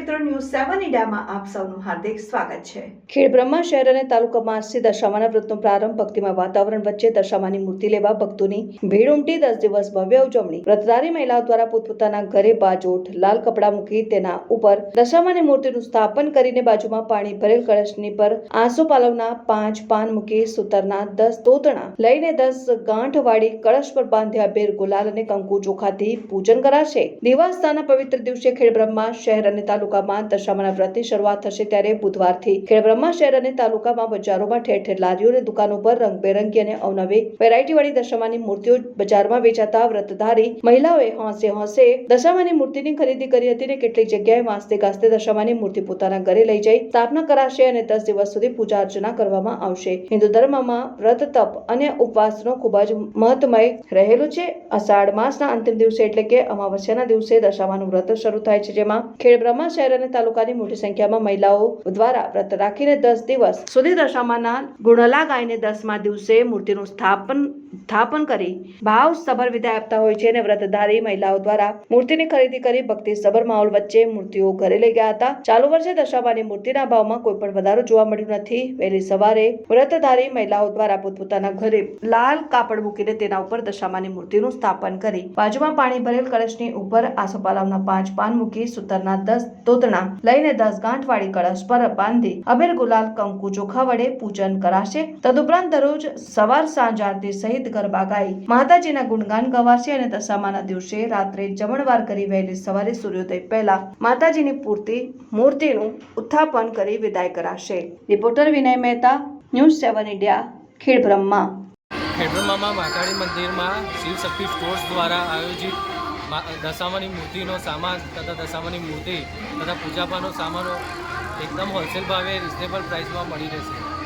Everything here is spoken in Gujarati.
મીડિયામાં આપ સૌનું હાર્દિક સ્વાગત છે. ખેડ બ્રહ્મા શહેર અને તાલુકામાં આજથી દશામાના વ્રતનો પ્રારંભ ભક્તિમાં વાતાવરણ વચ્ચે દશામાની મૂર્તિ લેવા ભક્તોની ભીડ ઉમટી. દસ દિવસ ભવ્ય ઉજવણી. વ્રતધારી મહિલાઓ દ્વારા પોતપોતાના ઘરે બાજોઠ, લાલ કપડાં મૂકી તેના ઉપર દશામાની મૂર્તિનું સ્થાપન કરીને બાજુમાં પાણી ભરેલ કળશની પર આંસુ પાલવના પાંચ પાન મૂકી સૂતરના દસ તોતણા લઈને દસ ગાંઠ વાળી કળશ પર બાંધ્યા બેર ગુલાલ અને કંકુ ચોખાથી પૂજન કરાશે. દિવાસના પવિત્ર દિવસે ખેડબ્રહ્મા શહેર અને તાલુકામાં દશામાના વ્રતની શરૂઆત થશે ત્યારે બુધવારથી ખેડ બ્રહ્મા શહેર અને તાલુકામાં બજારોમાં ઠેર ઠેર લારીઓ અને દુકાનો પર રંગબેરંગી અને અવનવી વેરાયટી વાળી દશામાની મૂર્તિઓ બજારમાં વેચાતા વ્રતધારી મહિલાઓએ હોંસે હોંસે દશામાની મૂર્તિની ખરીદી કરી હતી અને કેટલીક જગ્યાએ વાંસતે ગાસ્તે દશામાની મૂર્તિ પોતાના ઘરે લઈ જઈ સ્થાપના કરાશે અને દસ દિવસ સુધી પૂજા અર્ચના કરવામાં આવશે. હિન્દુ ધર્મમાં વ્રત, તપ અને ઉપવાસનો ખૂબ જ મહત્વમય રહેલું છે. અષાઢ માસના અંતિમ દિવસે એટલે કે અમાવસ્યાના દિવસે દશામાનું વ્રત શરૂ થાય છે, જેમાં ખેડ બ્રહ્મા શહેર અને તાલુકાની મોટી સંખ્યામાં મહિલાઓ દ્વારા વ્રત રાખીને દસ દિવસ સુધી દશામાના ગુણલા ગાયને દસમા દિવસે મૂર્તિનું સ્થાપન સ્થાપન કરી ભાવ સભર વિદાય આપતા હોય છે અને વ્રતધારી મહિલાઓ દ્વારા મૂર્તિની ખરીદી કરી ભક્તિ સભર માહોલ વચ્ચે મૂર્તિઓ ઘરે લઈ ગયા હતા. ચાલુ વર્ષે દશામાની મૂર્તિના ભાવમાં કોઈ પણ વધારો જોવા મળ્યો નથી. વહેલી સવારે વ્રતધારી મહિલાઓ દ્વારા પોતપોતાના ઘરે લાલ કાપડ મૂકીને તેના ઉપર દશામાની મૂર્તિનું સ્થાપન કરી બાજુમાં પાણી ભરેલ કળશની ઉપર આસોપાલવના પાંચ પાન મૂકી સુતરના દસ તોતણા લઈને દસ ગાંઠ વાળી કળશ પર બાંધી અબેર ગુલાલ કંકુ ચોખા વડે પૂજન કરાશે. તદુપરાંત દરરોજ સવાર સાંજ આરતી સહિત ગરબા ગાઈ માતાજીના ગુણગાન ગવાશે અને દશામાના દિવસે રાત્રે જમણવાર કરી વહેલી સવારે સૂર્યોદય પહેલા માતાજીની પૂર્તિ મૂર્તિનું ઉત્થાપન કરી વિદાય કરાશે. Reporter Vinay Mehta, news seven India Khedbrahma ખેડબ્રહ્મામાં Mahakali મંદિરમાં શિવશક્તિ સ્ટોર્સ દ્વારા આયોજિત દશામાની મૂર્તિનો સામાન તથા દશામાની મૂર્તિ તથા પૂજાપાનો સામાનો એકદમ હોલસેલ ભાવે રિઝનેબલ પ્રાઇસમાં મળી રહેશે.